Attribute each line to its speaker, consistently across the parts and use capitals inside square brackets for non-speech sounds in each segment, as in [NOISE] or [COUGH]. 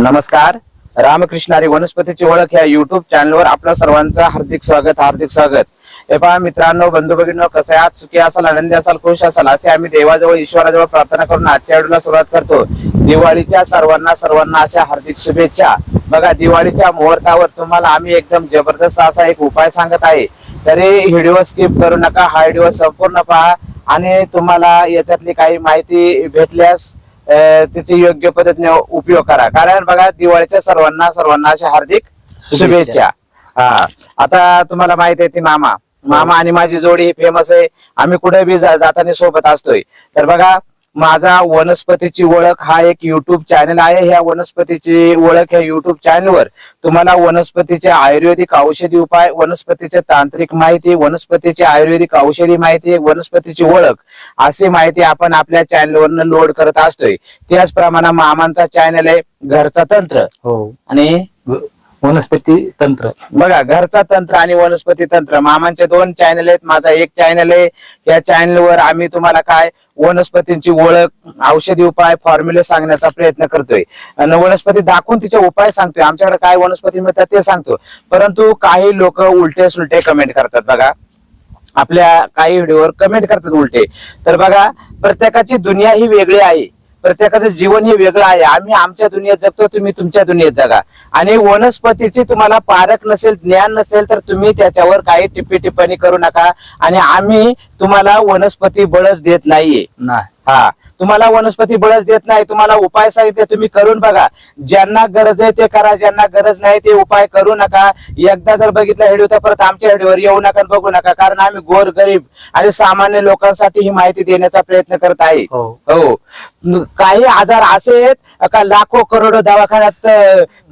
Speaker 1: नमस्कार. रामकृष्णारी वनस्पतीची ओळख या युट्यूब चॅनलवर आपल्या सर्वांचं हार्दिक स्वागत हार्दिक स्वागत. हे पहा मित्रांनो बंधू भगिनींनो कसं आहे सुखी असाल आनंदी असाल खुश असाल असे आम्ही देवाजवळ ईश्वराजवळ प्रार्थना करून आजच्या व्हिडिओला सुरुवात करतो. दिवाळीच्या सर्वांना सर्वांना अशा हार्दिक शुभेच्छा. बघा दिवाळीच्या मुहूर्तावर तुम्हाला आम्ही एकदम जबरदस्त असा एक उपाय सांगत आहे. तरी व्हिडिओ स्किप करू नका हा व्हिडिओ संपूर्ण पहा. आणि तुम्हाला याच्यातली काही माहिती भेटल्यास त्याची योग्य पद्धतीने उपयोग करा. कारण बघा दिवाळीच्या सर्वांना सर्वांना अशा हार्दिक शुभेच्छा. हा. आता तुम्हाला माहिती आहे ती मामा. मामा आणि माझी जोडी ही फेमस आहे. आम्ही कुठे बी जाताना सोबत असतोय. तर बघा माझा वनस्पतीची ओळख हा एक युट्यूब चॅनल आहे. ह्या वनस्पतीची ओळख ह्या युट्यूब चॅनलवर तुम्हाला वनस्पतीचे आयुर्वेदिक औषधी उपाय वनस्पतीचे तांत्रिक माहिती वनस्पतीची आयुर्वेदिक औषधी माहिती वनस्पतीची ओळख अशी माहिती आपण आपल्या चॅनलवरनं लोड करत असतोय. त्याचप्रमाणे मामांचा चॅनल आहे घरचा तंत्र.
Speaker 2: हो.
Speaker 1: आणि
Speaker 2: वनस्पती तंत्र.
Speaker 1: बघा घरचा तंत्र आणि वनस्पती तंत्र. मामांचे दोन चॅनल आहेत माझा एक चॅनल आहे. या चॅनलवर आम्ही तुम्हाला काय वनस्पतींची ओळख औषधी उपाय फॉर्म्युले सांगण्याचा प्रयत्न करतोय. आणि वनस्पती दाखवून तिचे उपाय सांगतोय. आमच्याकडे काय वनस्पती मिळतात ते सांगतो. परंतु काही लोक उलटे सुलटे कमेंट करतात बघा. आपल्या काही व्हिडिओवर कमेंट करतात उलटे. तर बघा प्रत्येकाची दुनिया ही वेगळी आहे. प्रत्येकाचं जीवन हे वेगळं आहे. आम्ही आमच्या दुनियेत जगतो तुम्ही तुमच्या दुनियेत जगा. आणि वनस्पतीची तुम्हाला पारख नसेल ज्ञान नसेल तर तुम्ही त्याच्यावर काही टिप्पी टिप्पणी करू नका. आणि आम्ही तुम्हाला वनस्पती बळच देत नाहीये.
Speaker 2: नाही.
Speaker 1: हा. तुम्हाला वनस्पती बळच देत नाही तुम्हाला उपाय सांगितले तुम्ही करून बघा. ज्यांना गरज आहे ते करा ज्यांना गरज नाही ते उपाय करू नका. एकदा जर बघितला व्हिडिओ तर परत आमच्या व्हिडिओवर येऊ नका बघू नका कारण आम्ही गोर गरीब आणि सामान्य लोकांसाठी ही माहिती देण्याचा प्रयत्न करत आहे.
Speaker 2: हो.
Speaker 1: हो. काही आजार असे आहेत का लाखो करोडो दवाखान्यात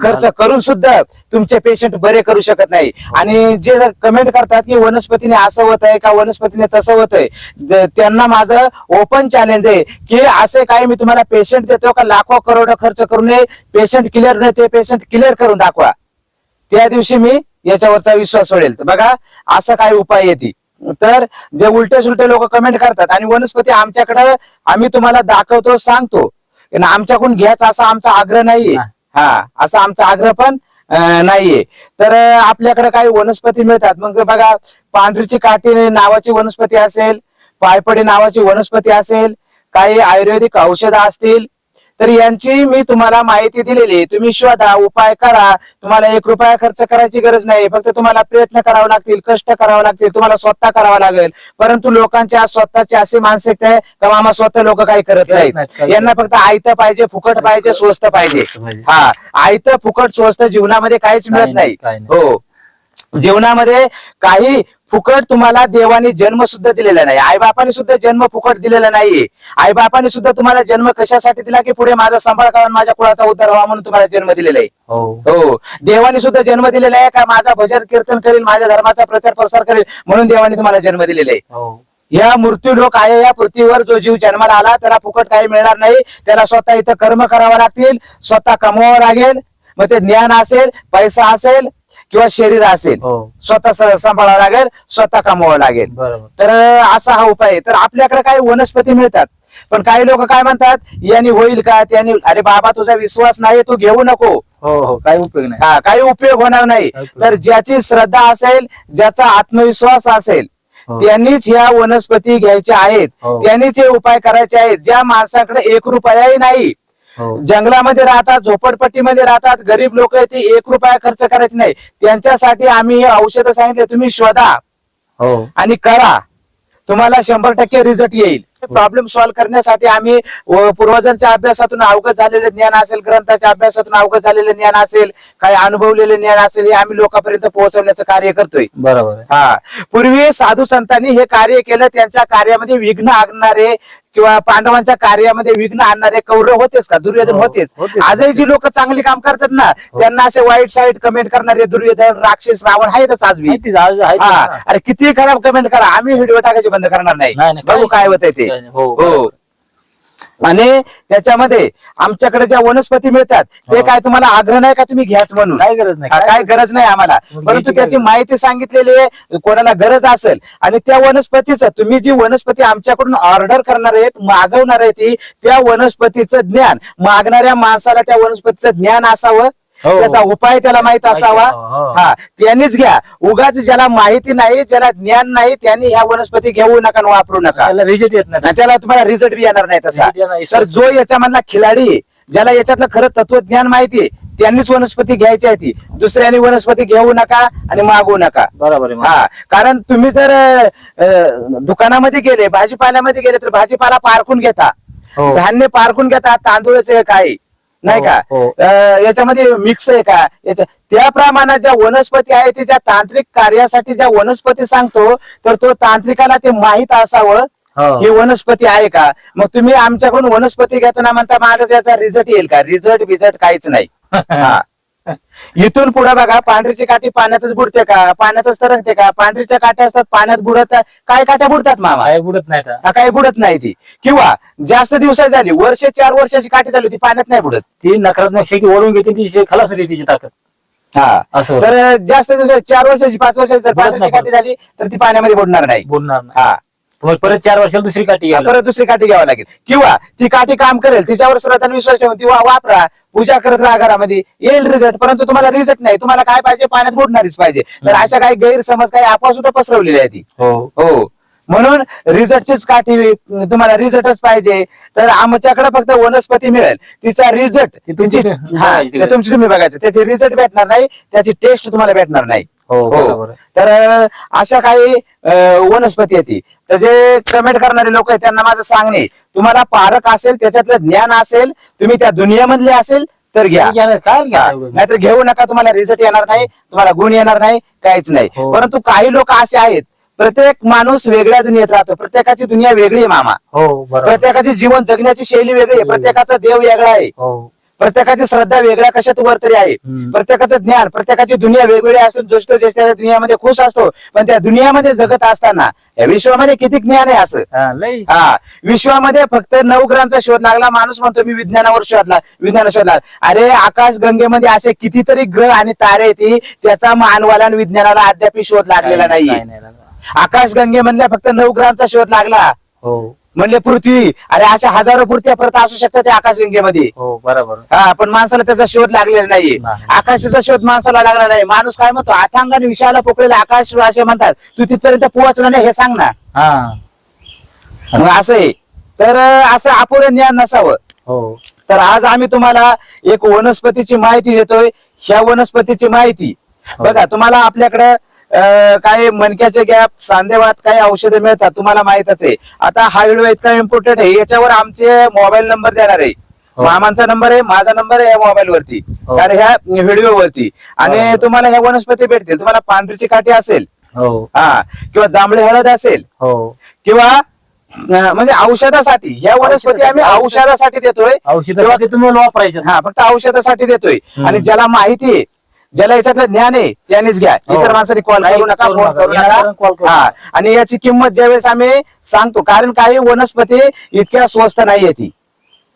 Speaker 1: खर्च करून सुद्धा तुमचे पेशंट बरे करू शकत नाही. आणि जे कमेंट करतात की वनस्पतीने असं होत आहे का वनस्पतीने तसं होत आहे. त्यांना माझं ओपन चॅलेंज आहे की असे काही मी तुम्हाला पेशंट देतो का? लाखो करोड खर्च करून पेशंट क्लिअर नाही ते पेशंट क्लिअर करून दाखवा. त्या दिवशी मी याच्यावरचा विश्वास सोडेल. बघा असं काही उपाय येते तर जे उलटे सुलटे लोक कमेंट करतात आणि वनस्पती आमच्याकडे आम्ही तुम्हाला दाखवतो सांगतो. आमच्याकडून घ्यायचा असा आमचा आग्रह नाहीये.
Speaker 2: नाही.
Speaker 1: हा असा आमचा आग्रह पण नाहीये. तर आपल्याकडे काही वनस्पती मिळतात. मग बघा पांढरीची काठी नावाची वनस्पती असेल पायपडी नावाची वनस्पती असेल काही आयुर्वेदिक औषधं असतील तर यांची मी तुम्हाला माहिती दिलेली तुम्ही शोधा उपाय करा. तुम्हाला एक रुपया खर्च करायची गरज नाही. फक्त तुम्हाला प्रयत्न करावे लागतील कष्ट करावे लागतील तुम्हाला स्वतः करावा लागेल. परंतु लोकांच्या स्वतःची अशी मानसिकता आहे का मामा स्वतः लोक काही करत
Speaker 2: नाहीत,
Speaker 1: यांना फक्त आयतं पाहिजे फुकट पाहिजे स्वस्त पाहिजे. हा आयतं फुकट स्वस्त जीवनामध्ये काहीच मिळत नाही. हो. जीवनामध्ये काही फुकट तुम्हाला देवानी जन्म सुद्धा दिलेला नाही. आईबापाने सुद्धा जन्म फुकट दिलेला नाहीये. आईबापाने सुद्धा तुम्हाला जन्म कशासाठी दिला की पुढे माझा सांभाळ करा आणि माझ्या कुळाचा उद्धार व्हावा म्हणून तुम्हाला जन्म दिलेला आहे?
Speaker 2: हो.
Speaker 1: हो. देवाने सुद्धा जन्म दिलेला आहे का माझा भजन कीर्तन करेल माझ्या धर्माचा प्रचार प्रसार करेल म्हणून देवाने तुम्हाला जन्म दिलेला आहे?
Speaker 2: हो.
Speaker 1: या मृत्यू लोक आहे या पृथ्वीवर जो जीव जन्माला आला त्याला फुकट काही मिळणार नाही. त्याला स्वतः इथं कर्म करावं लागतील स्वतः कमवावं लागेल. मग ते ज्ञान असेल पैसा असेल किंवा शरीर असेल
Speaker 2: हो.
Speaker 1: स्वतः सांभाळावं लागेल स्वतः कमवावं लागेल. तर असा हा उपाय आहे. तर आपल्याकडे काही वनस्पती मिळतात. पण काही लोक काय म्हणतात यांनी होईल का त्यांनी अरे बाबा तुझा विश्वास नाही तू घेऊ नको.
Speaker 2: हो हो काही उपयोग नाही.
Speaker 1: हा काही उपयोग होणार नाही. तर ज्याची श्रद्धा असेल ज्याचा आत्मविश्वास असेल
Speaker 2: हो.
Speaker 1: त्यांनीच ह्या वनस्पती घ्यायच्या आहेत. त्यांनीच हे उपाय करायचे आहेत. ज्या माणसाकडे एक रुपयाही नाही जंगलामध्ये राहतात झोपडपट्टीमध्ये राहतात गरीब लोक आहेत ते एक रुपया खर्च करायचे नाही. त्यांच्यासाठी आम्ही हे औषधं सांगितले तुम्ही शोधा
Speaker 2: हो.
Speaker 1: आणि करा. तुम्हाला शंभर टक्के रिझल्ट येईल. प्रॉब्लेम सॉल्व्ह करण्यासाठी आम्ही पूर्वजांच्या अभ्यासातून अवगत झालेले ज्ञान असेल ग्रंथाच्या अभ्यासातून अवगत झालेले ज्ञान असेल काही अनुभवलेले ज्ञान असेल हे आम्ही लोकांपर्यंत पोहोचवण्याचं कार्य करतोय.
Speaker 2: बरोबर
Speaker 1: हा. पूर्वी साधू संतांनी हे कार्य केलं त्यांच्या कार्यामध्ये विघ्न आणणारे किंवा पांडवांच्या कार्यामध्ये विघ्न आणणारे कौरव होतेच का दुर्योधन
Speaker 2: हो,
Speaker 1: होतेच. आजही जी लोक चांगली काम करतात ना त्यांना असे वाईट साईड कमेंट करणारे दुर्योधन राक्षस रावण आहेतच आज हा
Speaker 2: ना.
Speaker 1: अरे किती खराब कमेंट करा आम्ही व्हिडिओ टाकायचे बंद करणार नाही बघू काय. होतंय ते.
Speaker 2: हो,
Speaker 1: हो. आणि त्याच्यामध्ये आमच्याकडे ज्या वनस्पती मिळतात ते. काय तुम्हाला आग्रह नाही का तुम्ही घ्याच म्हणून?
Speaker 2: काय गरज नाही.
Speaker 1: काय गरज नाही आम्हाला. परंतु त्याची माहिती सांगितलेली आहे कोणाला गरज असेल आणि त्या वनस्पतीचं तुम्ही जी वनस्पती आमच्याकडून ऑर्डर करणार आहेत मागवणार आहे ती त्या वनस्पतीचं ज्ञान मागणाऱ्या माणसाला त्या वनस्पतीचं ज्ञान असावं.
Speaker 2: हो.
Speaker 1: त्याचा उपाय त्याला माहीत असावा
Speaker 2: असावा, हो.
Speaker 1: हा त्यांनीच घ्या उगाच ज्याला माहिती नाही ज्याला ज्ञान नाही त्यांनी ह्या वनस्पती घेऊ नका आणि वापरू नका
Speaker 2: त्याला रिजेक्ट येत नाही
Speaker 1: आणि त्याला तुम्हाला रिझल्ट बी येणार नाही तसा
Speaker 2: Result येणार नाही.
Speaker 1: तर जो याच्यामधला खिलाडी ज्याला याच्यातलं खरं तत्वज्ञान माहिती त्यांनीच वनस्पती घ्यायची आहे ती दुसऱ्याने वनस्पती घेऊ नका आणि मागवू नका
Speaker 2: बरोबर आहे.
Speaker 1: हा कारण तुम्ही जर अं, दुकानामध्ये गेले भाजीपाल्यामध्ये गेले तर भाजीपाला पारखून घेता
Speaker 2: हो.
Speaker 1: धान्य पारखून घेता तांदूळच काय नाही
Speaker 2: हो,
Speaker 1: का
Speaker 2: हो.
Speaker 1: अं, याच्यामध्ये मिक्स आहे का याच्या त्या प्रमाणात ज्या वनस्पती आहे ते ज्या तांत्रिक कार्यासाठी ज्या वनस्पती सांगतो तर तो तांत्रिकाला ते माहीत असावं
Speaker 2: हो.
Speaker 1: ही वनस्पती आहे का मग तुम्ही आमच्याकडून वनस्पती घेताना म्हणता माझा याचा रिझल्ट येईल का रिझल्ट बिझल्ट काहीच नाही [LAUGHS] हा. इथून पुढे बघा पांढरीची काठी पाण्यातच बुडते का? पाण्यातच तरंगते का? पांढरीच्या काठ्या असतात पाण्यात बुडत काय काठ्या बुडतात मामा?
Speaker 2: काय बुडत नाही.
Speaker 1: हा, काही बुडत नाही ती. किंवा जास्त दिवसाची झाली वर्ष चार वर्षाची काठी झाली ती पाण्यात नाही बुडत.
Speaker 2: ती नकारात्मक शक्ती ओढून घेते ती खलास होते तिची ताकद.
Speaker 1: हा.
Speaker 2: असं होतं.
Speaker 1: तर जास्त दिवसाची चार वर्षाची पाच वर्षाची जर
Speaker 2: बुडत नाही.
Speaker 1: काठी झाली तर ती पाण्यामध्ये बुडणार नाही.
Speaker 2: बुडणार नाही.
Speaker 1: हा.
Speaker 2: तुम्हाला परत चार वर्षाला दुसरी काठी घ्यावी
Speaker 1: परत दुसरी काठी घ्यावी लागेल. किंवा ती काठी काम करेल तिच्यावर श्रद्धा विश्वास ठेवून ती वा- वापरा. पूजा करत राहा घरामध्ये. येईल रिझल्ट परंतु तुम्हाला रिझल्ट नाही. तुम्हाला काय पाहिजे? पाण्यात बुडणारीच पाहिजे. तर अशा काही गैरसमज काही अफवा सुद्धा पसरवलेल्या आहे ती.
Speaker 2: हो.
Speaker 1: हो. म्हणून रिझल्टचीच काठी तुम्हाला रिझल्टच पाहिजे. तर आमच्याकडे फक्त वनस्पती मिळेल. तिचा रिझल्ट
Speaker 2: ती तुमची
Speaker 1: तुमची हा, ते तुमची तुम्ही बघायचं. त्याची रिझल्ट भेटणार नाही. त्याची टेस्ट तुम्हाला भेटणार नाही.
Speaker 2: हो
Speaker 1: हो.
Speaker 2: बरोबर आहे.
Speaker 1: तर अं, अशा काही अं, वनस्पती येते तर जे कमेंट करणारे लोक आहेत त्यांना माझं सांगणे तुम्हाला पारक असेल त्याच्यातलं ज्ञान असेल तुम्ही त्या दुनियामधले असेल तर घ्या.
Speaker 2: घ्या ना, काय घ्या
Speaker 1: नाहीतर घेऊ नका तुम्हाला रिझल्ट येणार नाही तुम्हाला गुण येणार नाही काहीच नाही.
Speaker 2: हो.
Speaker 1: परंतु काही लोक असे आहेत प्रत्येक माणूस वेगळ्या दुनियेत राहतो प्रत्येकाची दुनिया वेगळी आहे मामा.
Speaker 2: हो बरोबर.
Speaker 1: प्रत्येकाची जीवन जगण्याची शैली वेगळी आहे प्रत्येकाचा देव वेगळा आहे.
Speaker 2: हो.
Speaker 1: प्रत्येकाची श्रद्धा वेगळ्या कशात वर तरी आहे. प्रत्येकाचं ज्ञान प्रत्येकाची दुनिया वेगवेगळी असतो जो तो त्या दुनियामध्ये खुश असतो. पण त्या दुनियामध्ये जगत असताना या विश्वामध्ये किती ज्ञान आहे असं?
Speaker 2: हा,
Speaker 1: हा. विश्वामध्ये फक्त नऊ ग्रहांचा शोध लागला माणूस म्हणतो मी विज्ञानावर शोधला विज्ञान शोधला. अरे आकाश गंगेमध्ये असे कितीतरी ग्रह आणि तारे येते त्याचा मानवाला आणि विज्ञानाला अद्याप शोध लागलेला
Speaker 2: नाही लागला.
Speaker 1: आकाश गंगेमधल्या फक्त नऊ ग्रहांचा शोध लागला.
Speaker 2: हो.
Speaker 1: म्हणले पृथ्वी. अरे अशा हजारो पृथ्व्या परत असू शकतात त्या आकाशगंगेमध्ये.
Speaker 2: हो बरोबर.
Speaker 1: हा पण माणसाला त्याचा शोध लागलेला
Speaker 2: नाही.
Speaker 1: आकाशाचा शोध माणसाला लागला नाही. माणूस काय म्हणतो? आथांगाने विषयाला पोकळेला आकाश असे म्हणतात. तू तिथपर्यंत पोहोचला नाही हे सांग ना.
Speaker 2: हा.
Speaker 1: मग असं आहे. तर अं, असं अपुरं ज्ञान नसावं.
Speaker 2: हो.
Speaker 1: तर आज आम्ही तुम्हाला एक वनस्पतीची माहिती देतोय. ह्या वनस्पतीची माहिती.
Speaker 2: हो.
Speaker 1: बघा तुम्हाला आपल्याकडे काही मणक्याचे गॅप सांधेवात काही औषधं मिळतात तुम्हाला माहितच आहे. आता हा व्हिडिओ इतका इम्पॉर्टंट आहे याच्यावर आमचे मोबाईल नंबर देणार आहे.
Speaker 2: हो.
Speaker 1: मामांचा नंबर आहे माझा नंबर आहे या मोबाईल वरती.
Speaker 2: हो.
Speaker 1: कारण ह्या व्हिडिओ वरती. आणि
Speaker 2: बरोबर.
Speaker 1: तुम्हाला ह्या वनस्पती भेटतील. तुम्हाला पांढरीची काठी असेल
Speaker 2: हो.
Speaker 1: हा किंवा जांभळे हळद असेल
Speaker 2: हो.
Speaker 1: किंवा म्हणजे औषधासाठी ह्या वनस्पती आम्ही
Speaker 2: औषधासाठी-
Speaker 1: देतोय.
Speaker 2: औषधासाठी तुम्ही वापरायचं.
Speaker 1: हा फक्त औषधासाठी देतोय. आणि ज्याला माहिती आहे ज्याला याच्यातलं ज्ञान आहे त्यानेच घ्या.
Speaker 2: हो.
Speaker 1: इतर माणसांनी कॉल
Speaker 2: नाही,
Speaker 1: करू नका
Speaker 2: करू
Speaker 1: फोन
Speaker 2: नका.
Speaker 1: करू
Speaker 2: विनाकारण call करू
Speaker 1: नका. हा. आणि याची किंमत ज्यावेळेस आम्ही सांगतो कारण काही वनस्पती इतक्या स्वस्त नाहीये ती.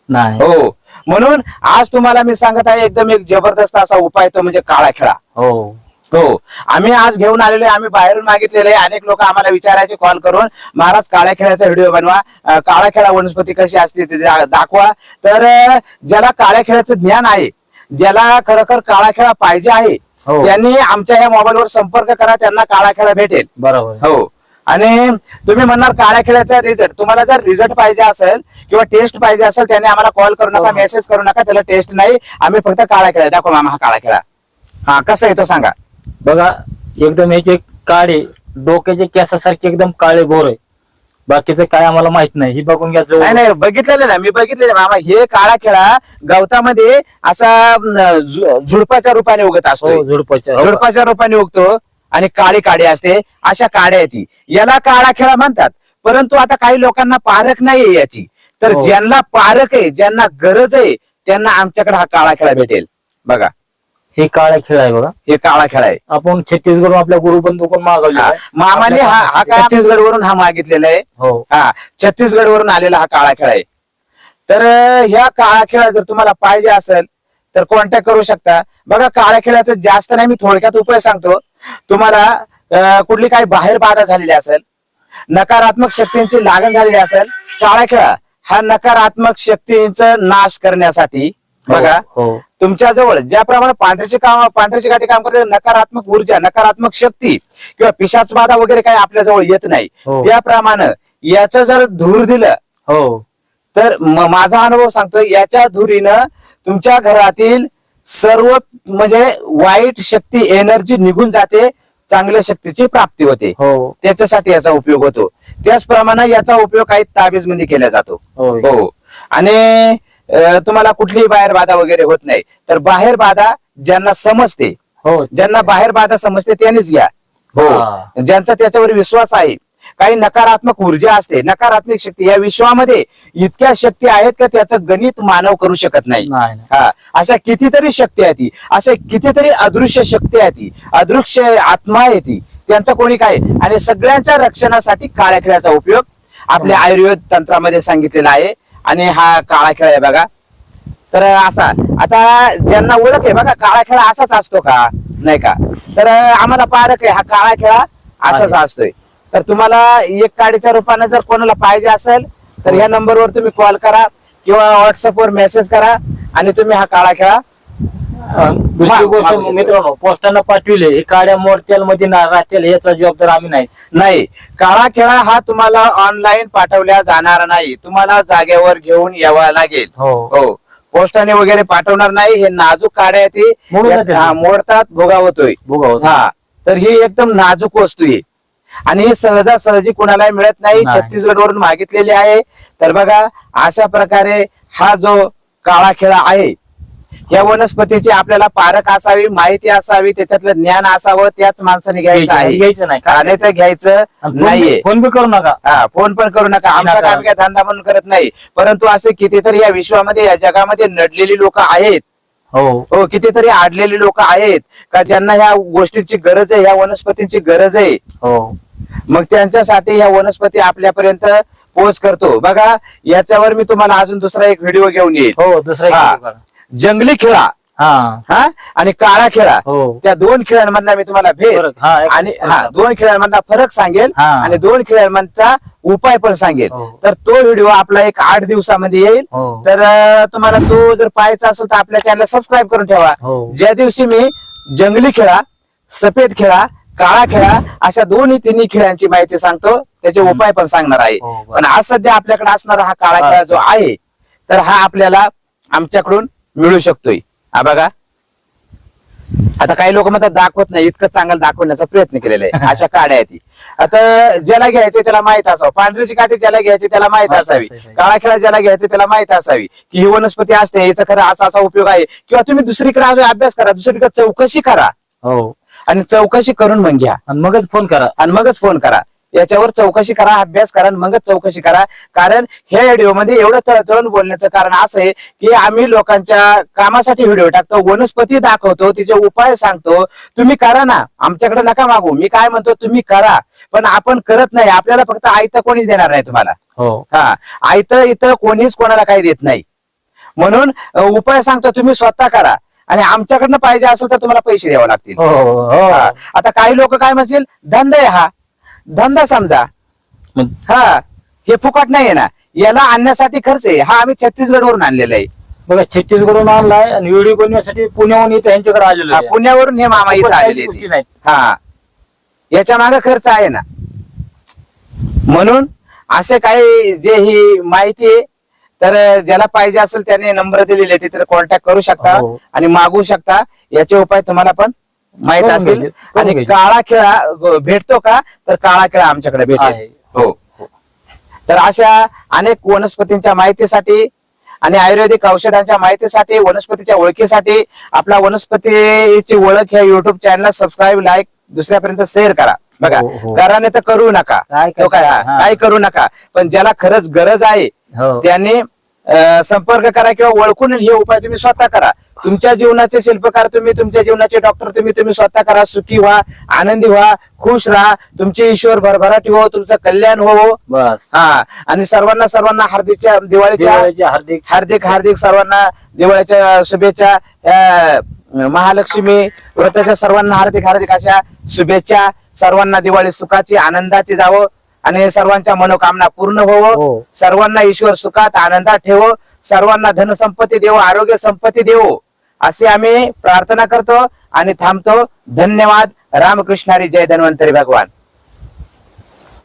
Speaker 2: नाही.
Speaker 1: हो. म्हणून आज तुम्हाला मी सांगत आहे एकदम एक जबरदस्त असा उपाय तो म्हणजे काळा खेळा.
Speaker 2: हो.
Speaker 1: हो. आम्ही आज घेऊन आलेले आम्ही बाहेरून मागितलेले आहे. अनेक लोक आम्हाला विचारायचे कॉल करून महाराज काळ्या खेळाचा व्हिडिओ बनवा. अं, काळा खेळा वनस्पती कशी असते ते दा- दाखवा. तर अं, ज्याला काळ्या खेळाचं ज्ञान आहे ज्याला खरोखर काळा खेळा पाहिजे आहे
Speaker 2: हो.
Speaker 1: त्यांनी आमच्या या मोबाईलवर संपर्क करा त्यांना काळा खेळा भेटेल.
Speaker 2: बरोबर.
Speaker 1: हो. आणि तुम्ही म्हणणार काळ्या खेळाचा रिझल्ट तुम्हाला जर रिझल्ट पाहिजे असेल किंवा टेस्ट पाहिजे असेल त्याने आम्हाला कॉल करू नका
Speaker 2: हो.
Speaker 1: मेसेज करू नका त्याला टेस्ट नाही. आम्ही फक्त काळा खेळा दाखवा मामा हा काळा खेळा. हा कसा आहे तो सांगा.
Speaker 2: बघा एकदम याचे काळे डोक्याचे केसासारखे एकदम काळे बोर आहे. बाकीचं काय आम्हाला माहीत नाही. ही बघून घ्या
Speaker 1: नाही
Speaker 2: जवळ
Speaker 1: नाही बघितलेलं ना मी बघितलेलं मामा हे काळा खेळा गवतामध्ये असा झु- झुडपाच्या रूपाने उगत असतो
Speaker 2: हो झुडपाच्या. हो?
Speaker 1: झुडपाच्या रूपाने उगतो आणि काळी काडी असते. अशा काड्या येते याला काळा खेळा म्हणतात. परंतु आता काही लोकांना पारख नाहीये याची. तर
Speaker 2: हो.
Speaker 1: ज्यांना पारख आहे ज्यांना गरज आहे त्यांना आमच्याकडे हा काळा खेळा भेटेल. बघा.
Speaker 2: हे काळा खेळ आहे बघा.
Speaker 1: हे काळा खेळा आहे.
Speaker 2: आपण छत्तीसगड आपल्या गुरुबंधूकडून मागवले
Speaker 1: हा, मामाने हा हा छत्तीसगड वरून हा मागितलेला आहे.
Speaker 2: हो.
Speaker 1: हा छत्तीसगड वरून आलेला हा काळा खेळा आहे. तर ह्या काळा खेळा जर तुम्हाला पाहिजे असेल तर कॉन्टॅक्ट करू शकता. बघा काळ्या खेळाचं जास्त नाही मी थोडक्यात उपाय सांगतो. तुम्हाला कुठली काही बाहेर बाधा झालेली असेल नकारात्मक शक्तींची लागण झालेली असेल काळा खेळा हा नकारात्मक शक्तींचा नाश करण्यासाठी बघा.
Speaker 2: हो
Speaker 1: तुमच्या जवळ ज्याप्रमाणे पांढऱ्याचे काम पांढऱ्याची गाठी काम करते नकारात्मक ऊर्जा नकारात्मक शक्ती किंवा पिशाच बाधा वगैरे काही आपल्या जवळ येत नाही.
Speaker 2: हो.
Speaker 1: त्याप्रमाणे याचं जर धूर दिलं
Speaker 2: हो.
Speaker 1: तर म- माझा अनुभव सांगतो याच्या धुरीनं तुमच्या घरातील सर्व म्हणजे वाईट शक्ती एनर्जी निघून जाते चांगल्या शक्तीची प्राप्ती होते.
Speaker 2: हो.
Speaker 1: त्याच्यासाठी याचा उपयोग होतो. त्याचप्रमाणे याचा उपयोग काही ताबीजमध्ये केला जातो.
Speaker 2: होय.
Speaker 1: हो. आणि तुम्हाला कुठलीही बाहेर बाधा वगैरे होत नाही. तर बाहेर बाधा ज्यांना समजते
Speaker 2: हो.
Speaker 1: ज्यांना बाहेर बाधा समजते त्यांनीच घ्या.
Speaker 2: हा.
Speaker 1: ज्यांचा त्याच्यावर विश्वास आहे काही नकारात्मक ऊर्जा असते नकारात्मक शक्ती या विश्वामध्ये इतक्या शक्ती आहेत का त्याचं गणित मानव करू शकत नाही. हा. अशा कितीतरी शक्ती आहे ती असे कितीतरी अदृश्य शक्ती आहे ती अदृश्य आत्मा आहे ती. त्यांचं कोणी काय? आणि सगळ्यांच्या रक्षणासाठी काळ्या खेळाचा उपयोग आपल्या आयुर्वेद तंत्रामध्ये सांगितलेला आहे. आणि हा काळा खेळ आहे बघा. तर असा आता ज्यांना ओळख आहे बघा काळा खेळ असाच असतो का? नाही का? तर आम्हाला पारक आहे हा काळा खेळा असाच. असतोय. तर तुम्हाला एक काडीच्या रूपाने जर कोणाला पाहिजे असेल तर ह्या नंबरवर तुम्ही कॉल करा किंवा व्हॉट्सअपवर मेसेज करा आणि तुम्ही हा काळा खेळा
Speaker 2: दुसरी गोष्ट
Speaker 1: शकतो.
Speaker 2: मित्रांनो पोस्टानं पाठविले हे काड्या मोडत्याल मध्ये ना राहतील याचा जबाबदार आम्ही नाही.
Speaker 1: नाही काळा खेळा हा तुम्हाला ऑनलाईन पाठवल्या जाणार नाही. तुम्हाला जागेवर घेऊन यावं लागेल.
Speaker 2: हो.
Speaker 1: हो. पोस्टाने वगैरे पाठवणार नाही हे नाजूक काड्या आहेत ती. हा, मोडतात भोगावतोय.
Speaker 2: भोगावतो.
Speaker 1: हा. तर ही एकदम नाजूक वस्तू आहे. आणि ही सहजासहजी कुणालाही मिळत नाही.
Speaker 2: नाही.
Speaker 1: छत्तीसगड वरून मागितलेली आहे. तर बघा अशा प्रकारे हा जो काळा खेळा आहे या वनस्पतीची आपल्याला पारख असावी माहिती असावी त्याच्यातलं ज्ञान असावं त्याच माणसाने घ्यायचं आहे.
Speaker 2: घ्यायचं नाही. का
Speaker 1: आणि ते घ्यायचं नाहीये.
Speaker 2: फोन बी करू नका.
Speaker 1: हा फोन पण करू नका. आमचा. काम काय धंदा म्हणून करत नाही. परंतु असे कितीतरी या विश्वामध्ये या जगामध्ये नडलेली लोक आहेत.
Speaker 2: हो.
Speaker 1: हो कितीतरी आडलेली लोक आहेत. का ज्यांना ह्या गोष्टींची गरज आहे ह्या वनस्पतींची गरज आहे?
Speaker 2: हो.
Speaker 1: मग त्यांच्यासाठी ह्या वनस्पती आपल्यापर्यंत पोच करतो. बघा याच्यावर मी तुम्हाला अजून दुसरा एक व्हिडिओ घेऊन येईल.
Speaker 2: हो दुसरा
Speaker 1: जंगली खेळा
Speaker 2: हा
Speaker 1: हा आणि काळा खेळा
Speaker 2: हो
Speaker 1: त्या दोन खेळांमधला मी तुम्हाला भेद
Speaker 2: फरक, हा, एक-
Speaker 1: आणि हा दोन खेळांमधला फरक सांगेल
Speaker 2: हा.
Speaker 1: आणि दोन खेळांमधचा उपाय पण सांगेल
Speaker 2: हो.
Speaker 1: तर तो व्हिडिओ आपला एक आठ दिवसामध्ये येईल
Speaker 2: हो.
Speaker 1: तर अं, तुम्हाला तो जर पाहायचा असेल तर आपल्या चॅनल सबस्क्राईब करून ठेवा
Speaker 2: हो.
Speaker 1: ज्या दिवशी मी जंगली खेळा सफेद खेळा काळा खेळा अशा दोन्ही तिन्ही खेळांची माहिती सांगतो त्याचे उपाय पण सांगणार आहे
Speaker 2: हो, बरं.
Speaker 1: पण आज सध्या आपल्याकडे असणारा हा काळा. खेळा जो आहे तर हा आपल्याला आमच्याकडून मिळू शकतोय. हा बघा. आता काही लोक म्हणतात दाखवत नाही इतकं चांगलं दाखवण्याचा प्रयत्न केलेला आहे. अशा काड्या आहेत. आता ज्याला घ्यायचे त्याला माहीत असावं. पांढरीची काठी ज्याला घ्यायची त्याला माहीत असावी. काळा खेळा ज्याला घ्यायचे त्याला माहीत असावी. की ही वनस्पती असते याचा खरं असा असा उपयोग आहे. किंवा तुम्ही दुसरीकडे अभ्यास करा. दुसरीकडे चौकशी करा.
Speaker 2: हो.
Speaker 1: आणि चौकशी करून मग घ्या.
Speaker 2: आणि मगच फोन करा.
Speaker 1: आणि मगच फोन करा. याच्यावर चौकशी करा अभ्यास करा मगच चौकशी करा. कारण ह्या व्हिडिओमध्ये एवढं तळतळून बोलण्याचं कारण असं आहे की आम्ही लोकांच्या कामासाठी व्हिडिओ टाकतो वनस्पती दाखवतो तिचे उपाय सांगतो. तुम्ही करा ना आमच्याकडे नका मागू. मी काय म्हणतो तुम्ही करा. पण आपण करत नाही. आपल्याला फक्त आयतं कोणीच देणार नाही तुम्हाला.
Speaker 2: हो.
Speaker 1: हा आयतं इथं कोणीच कोणाला काही देत नाही. म्हणून उपाय सांगतो तुम्ही स्वतः करा. आणि आमच्याकडनं पाहिजे असेल तर तुम्हाला पैसे द्यावे लागतील.
Speaker 2: हो हो.
Speaker 1: हा. आता काही लोक काय म्हणतील धंदा आहे हा. धंदा समजा
Speaker 2: मग
Speaker 1: हा हे फुकट नाहीये ना याला आणण्यासाठी खर्च आहे हा आम्ही छत्तीसगड वरून आणलेला आहे
Speaker 2: बघा छत्तीसगडून आणलाय आणि व्हिडिओ बनवण्यासाठी पुण्याहून इथं यांच्याकडे आलेलो
Speaker 1: हा,
Speaker 2: आहे.
Speaker 1: पुण्यावरून हे मामा इथं
Speaker 2: काहीच
Speaker 1: आलेले
Speaker 2: गोष्टी
Speaker 1: आहेत.
Speaker 2: नाहीत.
Speaker 1: हा याच्या मागे खर्च आहे ना म्हणून असे काही जे ही माहिती आहे तर ज्याला पाहिजे असेल त्याने नंबर दिलेले आहे तिथे कॉन्टॅक्ट करू शकता
Speaker 2: हो.
Speaker 1: आणि मागू शकता याचे उपाय तुम्हाला पण माहीत
Speaker 2: करून
Speaker 1: असतील
Speaker 2: घ्यायचे, करून
Speaker 1: आणि
Speaker 2: घ्यायचे.
Speaker 1: काळा खेळा भेटतो का तर काळा खेळा आमच्याकडे भेटेल
Speaker 2: आहे.
Speaker 1: हो तर अशा अनेक वनस्पतींच्या माहितीसाठी आणि आयुर्वेदिक औषधांच्या माहितीसाठी वनस्पतीच्या ओळखीसाठी आपला वनस्पतीची ओळख या युट्यूब चॅनलला सबस्क्राईब लाईक दुसऱ्यापर्यंत शेअर करा बघा
Speaker 2: हो, हो.
Speaker 1: करा नाही तर करू नका
Speaker 2: काय
Speaker 1: तो काय
Speaker 2: करता?
Speaker 1: हा,
Speaker 2: हा.
Speaker 1: काय करू नका पण ज्याला खरंच गरज आहे
Speaker 2: हो
Speaker 1: त्यांनी अं, संपर्क करा किंवा ओळखून हे उपाय तुम्ही स्वतः करा तुमच्या जीवनाचे शिल्पकार तुम्ही तुमच्या जीवनाचे डॉक्टर तुम्ही तुम्ही स्वतः करा सुखी व्हा आनंदी व्हा खुश राहा तुमचे ईश्वर भरभराटी हो तुमचं कल्याण हो
Speaker 2: बस.
Speaker 1: हा आणि सर्वांना सर्वांना हार्दिकच्या दिवाळीच्या
Speaker 2: दिवाळीचे हार्दिक
Speaker 1: हार्दिक हार्दिक सर्वांना दिवाळीच्या शुभेच्छा महालक्ष्मी व्रताच्या सर्वांना हार्दिक हार्दिक अशा शुभेच्छा सर्वांना दिवाळी सुखाची आनंदाची जावं आणि सर्वांच्या मनोकामना पूर्ण होवं. सर्वांना ईश्वर सुखात आनंदात ठेवो. सर्वांना धनसंपत्ती देवो आरोग्य संपत्ती देवो. असे आम्ही प्रार्थना करतो आणि थांबतो. धन्यवाद. रामकृष्णारी जय धन्वंतरी भगवान.